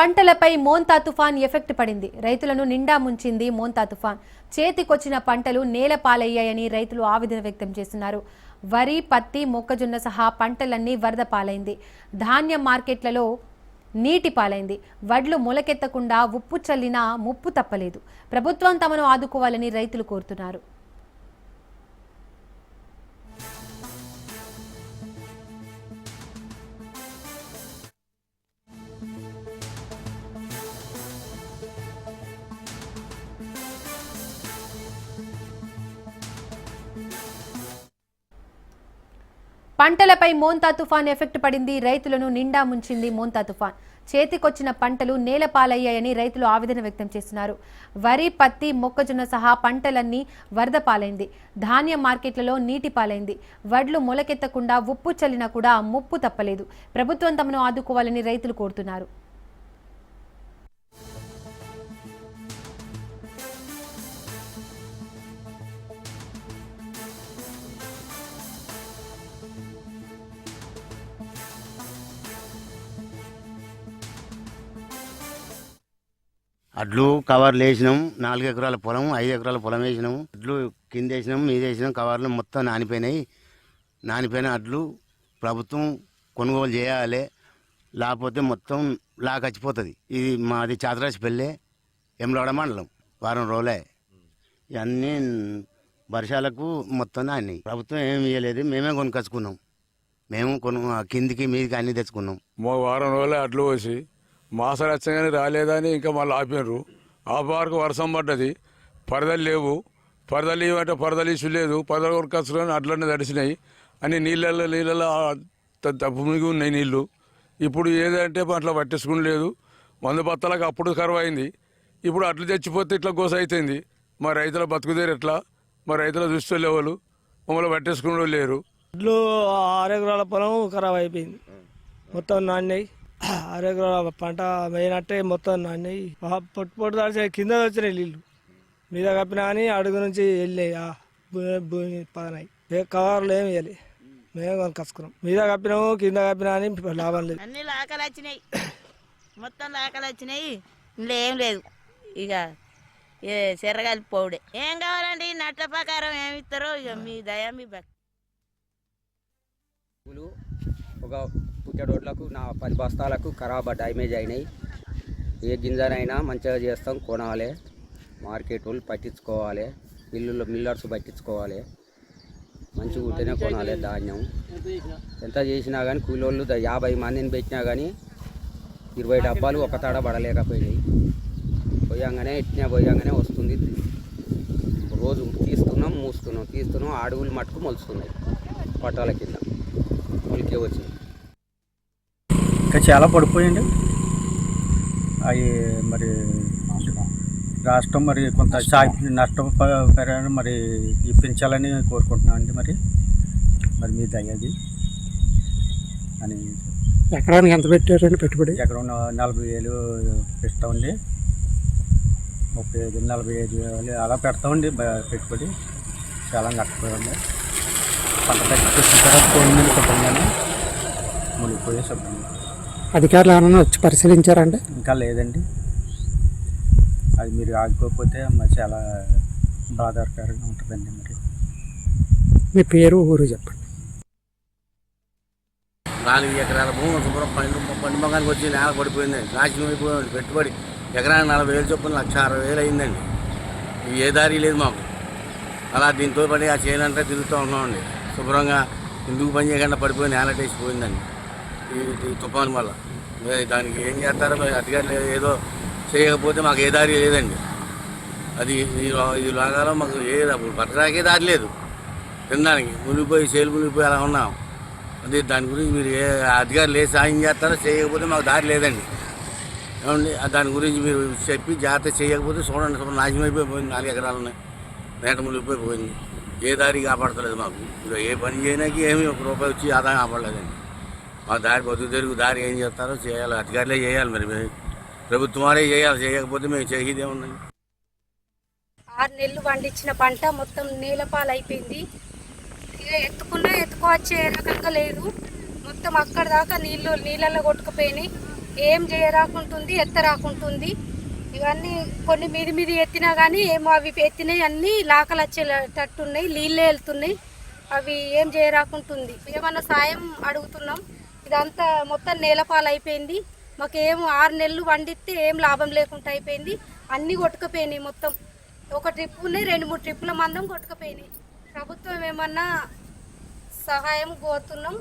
పంటలపై మోంతా తుఫాన్ ఎఫెక్ట్ పడింది. రైతులను నిండా ముంచింది మోంతా తుఫాన్. చేతికొచ్చిన పంటలు నేల పాలయ్యాయని రైతులు ఆవేదన వ్యక్తం చేస్తున్నారు. వరి పత్తి మొక్కజొన్న సహా పంటలన్నీ వరద పాలైంది. ధాన్యం మార్కెట్లలో నీటి పాలైంది. వడ్లు మొలకెత్తకుండా ఉప్పు చల్లినా ముప్పు తప్పలేదు. ప్రభుత్వం తమను ఆదుకోవాలని రైతులు కోరుతున్నారు. పంటలపై మోంతా తుఫాన్ ఎఫెక్ట్ పడింది. రైతులను నిండా ముంచింది మోంతా తుఫాన్. చేతికొచ్చిన పంటలు నేల పాలయ్యాయని రైతులు ఆవేదన వ్యక్తం చేస్తున్నారు. వరి పత్తి మొక్కజొన్న సహా పంటలన్నీ వరద పాలైంది. ధాన్యం మార్కెట్లలో నీటి పాలైంది. వడ్లు మొలకెత్తకుండా ఉప్పు చల్లినా కూడా ముప్పు తప్పలేదు. ప్రభుత్వం తమను ఆదుకోవాలని రైతులు కోరుతున్నారు. అడ్లు కవర్లు వేసినాం నాలుగు ఎకరాల పొలం ఐదు ఎకరాల పొలం వేసినాం. అడ్లు కింద వేసినాం మీద వేసినాం కవర్లు మొత్తం నానిపోయినాయి. నానిపోయిన అడ్లు ప్రభుత్వం కొనుగోలు చేయాలి లేకపోతే మొత్తం లాకచ్చిపోతుంది ఇది మాది చాతరాసి పెళ్ళే ఎమ్లవాడ మండలం వారం రోజులే. ఇవన్నీ వర్షాలకు మొత్తం నాని ప్రభుత్వం ఏమి ఇవ్వలేదు మేమే కొనుకొచ్చుకున్నాం. మేము కొను కిందికి మీదికి అన్నీ తెచ్చుకున్నాం. వారం రోజులే అడ్లు పోసి మాసాలు వచ్చగానే రాలేదని ఇంకా మళ్ళీ ఆపినారు. ఆపారకు వర్షం పడ్డది. పరదలు లేవు. పరదలు ఇవ్వంటే పరదలు ఇష్యూ లేదు. పరదలు కొనుకొచ్చుకొని అట్లనే తడిసినాయి. అని నీళ్ళల్లో నీళ్ళలో తప్పు మిగి ఉన్నాయి నీళ్ళు. ఇప్పుడు ఏదంటే అట్లా పట్టించుకుని లేదు. మందు బత్తలకు అప్పుడు కరువు అయింది. ఇప్పుడు అట్లు తెచ్చిపోతే ఇట్లా గోస అవుతుంది మా రైతుల బతుకుదేరు ఎట్లా? మా రైతుల దృష్టి లేవలు? మమ్మల్ని పట్టేసుకునే లేరు. వడ్లు ఆరు ఎకరాల పొలం ఖరాబ్ అయిపోయింది. మొత్తం నాణ్యాయి. ఎకరాల పంట వేయనట్టే మొత్తం నాణ్యాయి పొట్టు పొట్టు దాడితే కింద వచ్చినాయి నీళ్ళు మీద కప్పినా కానీ అడుగు నుంచి వెళ్ళాయి. భూమి పదనాయి. ఏ కవర్లు ఏమి వేయాలి మేము కొనుకొచ్చుకున్నాం మీద కప్పినాము కింద కప్పినా అని లాభం లేదు. అన్ని లాకలు వచ్చినాయి. మొత్తం లాకలు వచ్చినాయి. ఇందులో ఏం లేదు. ఇక ఏ చెరగాలి పోవుడే ఏం కావాలండి? నట్ల ప్రకారం ఏమి ఇస్తారో? ఇక మీ దయ మీ భక్తి. ఒక రోడ్లకు నా పది బస్తాలకు ఖరాబ్ డ్యామేజ్ అయినాయి. ఏ గింజనైనా మంచిగా చేస్తాం కొనాలి. మార్కెట్ వాళ్ళు పట్టించుకోవాలి. మిల్లులు మిల్లర్స్ పట్టించుకోవాలి. మంచిగా ఉంటేనే కొనాలి ధాన్యం. ఎంత చేసినా కానీ కూలోళ్ళు యాభై మందిని పెట్టినా కానీ ఇరవై డబ్బాలు ఒక తాడ పడలేకపోయినాయి. పోయంగానే ఇట్నే పోయంగానే వస్తుంది. రోజు తీస్తున్నాం మూస్తున్నాం తీస్తున్నాం అడవులు మట్టుకు మొలుస్తున్నాయి. పట్టాల కింద. మొలికే వచ్చింది ఇంకా చాలా పడిపోయింది. అవి మరి రాష్ట్రం మరి కొంత నష్టం. పరిహారం మరి ఇప్పించాలని కోరుకుంటున్నాం అండి మరి. మరి మీ దయది అని ఎకరానికి ఎంత పెట్టారండి పెట్టుబడి? ఎకరం నలభై వేలు ఇస్తామండి ముప్పై ఐదు నలభై ఐదు వేలు అలా పెడతామండి పెట్టుబడి. చాలా నష్టపోయింది పంట తగ్గిపోయిన తర్వాత పోయిందని మునిగిపోయే శుభ్రంగా అధికారులు ఏమైనా వచ్చి పరిశీలించారండి? ఇంకా లేదండి. అది మీరు ఆగిపోతే మరి చాలా బాధాకరంగా ఉంటుందండి మరి. మీ పేరు ఊరు చెప్పండి. నాలుగు ఎకరాల భూమి శుభ్రం పండు పండు మొగానికి వచ్చి నేల పడిపోయింది నాశనం అయిపోయింది పెట్టుబడి ఎకరానికి నలభై వేలు చొప్పున లక్ష అరవై వేలు అయిందండి. ఇవి ఏ దారి లేదు మాకు. అలా దీంతో పడి ఆ చేయనంటే తిరుగుతూ ఉన్నామండి. శుభ్రంగా ఎందుకు పని చేయకుండా పడిపోయి నేల టేసిపోయిందండి ఈ తుఫాను వల్ల. దానికి ఏం చేస్తారో మరి అధికారులు ఏదో చేయకపోతే మాకు ఏ దారి లేదండి. అది ఈ లాగాలో మాకు ఏ బతకడానికే దారి లేదు. తినడానికి మునిగిపోయి చేలు మునిగిపోయి అలా ఉన్నాం. అది దాని గురించి మీరు ఏ అధికారులు ఏ సాయం చేస్తారో చేయకపోతే మాకు దారి లేదండి. ఏమండి? దాని గురించి మీరు చెప్పి జాగ్రత్త చేయకపోతే చూడండి చూడండి నాశనం అయిపోయిపోయింది. నాలుగు ఎకరాలు ఉన్నాయి. నేట మునిగిపోయి పోయింది ఏ దారి కాపాడతలేదు మాకు. ఇక ఏ పని చేయడానికి ఏమి ఒక రూపాయి వచ్చి ఆదాయం కాపాడలేదండి ఆ దారి బతుకు తెరుగు దారి ఏం చేస్తారో చేయాలి అధికారులే చేయాలి మరి. మేము ప్రభుత్వం వారే చేయాలి చేయకపోతే మేము చేసేది ఉన్నాయి ఆరు నెలలు పండించిన పంట మొత్తం నీలపాలు అయిపోయింది ఇక ఎత్తుకున్నా ఎత్తుకోవచ్చే రకంగా లేదు. మొత్తం అక్కడ దాకా నీళ్ళు నీళ్ళల్లో కొట్టుకుపోయినాయి. ఏం చేయరాకుంటుంది ఎత్తరాకుంటుంది. ఇవన్నీ కొన్ని మీది మీది ఎత్తినా కానీ ఏమో అవి ఎత్తినాయి అన్నీ లాకలు వచ్చేటట్టున్నాయి నీళ్ళే వెళ్తున్నాయి. అవి ఏం చేయరాకుంటుంది. ఏమన్నా సాయం అడుగుతున్నాం. ఇదంతా మొత్తం నేలపాలు అయిపోయింది మాకు ఏం ఆరు నెలలు వండిస్తే ఏం లాభం లేకుండా అయిపోయింది. అన్నీ కొట్టుకుపోయినాయి మొత్తం. ఒక ట్రిప్ ఉన్నాయి రెండు మూడు ట్రిప్పుల మందం కొట్టుకుపోయినాయి. ప్రభుత్వం ఏమన్నా సహాయం కోరుతున్నాం.